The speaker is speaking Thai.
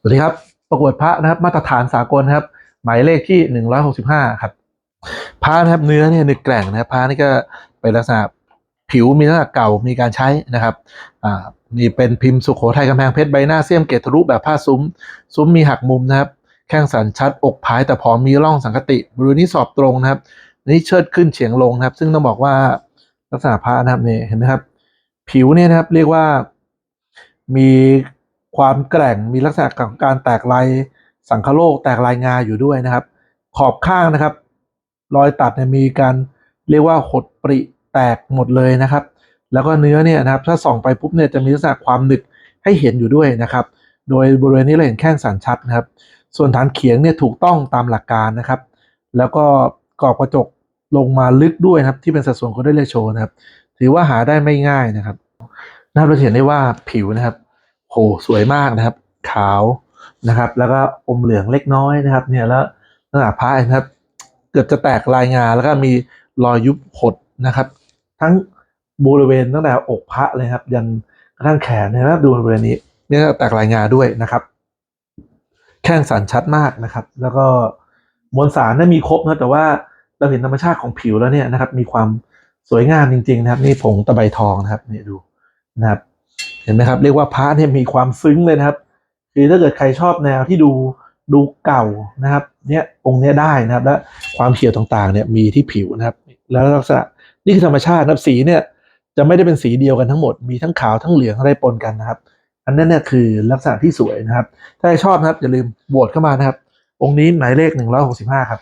สวัสดีครับ ประกวดพระนะครับ มาตรฐานสากลครับ หมายเลขที่หนึ่งร้อยหกสิบห้าครับพระนะครับเนื้อเนี่ยเนื้อแกร่งนะครับพระนี่ก็เป็นลักษณะผิวมีลักษณะเก่ามีการใช้นะครับอ่านี่เป็นพิมพ์สุโขทัยกำแพงเพชรใบหน้าเสี้ยมเกตทะลุแบบผ้าซุ้ม ซุ้มมีหักมุมนะครับ แข้งสันชัด อกผายแต่ผอมมีร่องสังคติบริเวณนี้สอบตรงนะครับนี่เชิดขึ้นเฉียงลงนะครับ ซึ่งต้องบอกว่าลักษณะพระนะครับนี่เห็นไหมครับ ผิวเนี่ยนะครับเรียกว่ามี ความแกร่งมีลักษณะของการแตกลายสังคโลกแตกลายงาอยู่ด้วยนะครับ ขอบข้างนะครับ รอยตัดเนี่ยมีการเรียกว่าหดปริแตกหมดเลยนะครับ แล้วก็เนื้อเนี่ยนะครับถ้าส่องไปปุ๊บเนี่ยจะมีลักษณะความหนึบให้เห็นอยู่ด้วยนะครับ โดยบริเวณนี้เราเห็นแข้งสันชัดนะครับ ส่วนฐานเขียงเนี่ยถูกต้องตามหลักการนะครับ แล้วก็กรอบกระจกลงมาลึกด้วยนะครับ ที่เป็นสัดส่วนของได้เลโชนะครับ ถือว่าหาได้ไม่ง่ายนะครับนะครับเราจะเห็นได้ว่าผิวนะครับ โหสวยมากนะครับ ขาวนะครับ แล้วก็อมเหลืองเล็กน้อยนะครับ เนี่ยแล้วลักษณะพระนะครับ เกือบจะแตกลายงาแล้วก็มีรอยยุบหดนะครับ ทั้งบริเวณตั้งแต่อกพระเลยครับ ยันกระทั่งแขนนะครับดูบริเวณนี้เนี่ยแตกลายงาด้วยนะครับ แข้งสันชัดมากนะครับ แล้วก็มวลสารนั้นมีครบนะแต่ว่าเราเห็นธรรมชาติของผิวแล้วเนี่ยนะครับ มีความสวยงามจริง ๆ นะครับ นี่ผงตะไบทองนะครับเนี่ยดูนะครับ เห็นไหมครับ เรียกว่าพาระเนี่ยมีความซึ้งเลยนะครับ คือถ้าเกิดใครชอบแนวที่ดูดูเก่านะครับ เนี่ยองค์เนี้ยได้นะครับ และความเขียวต่างๆเนี่ยมีที่ผิวนะครับ แล้วลักษณะนี่คือธรรมชาตินะครับสีเนี่ยจะไม่ได้เป็นสีเดียวกันทั้งหมดมีทั้งขาวทั้งเหลืองอะไรปนกันนะครับ อันนั้นเนี่ยคือลักษณะที่สวยนะครับ ถ้าชอบนะครับอย่าลืมโหวตเข้ามานะครับ องค์นี้หมายเลขหนึ่งร้อยหกสิบห้าครับ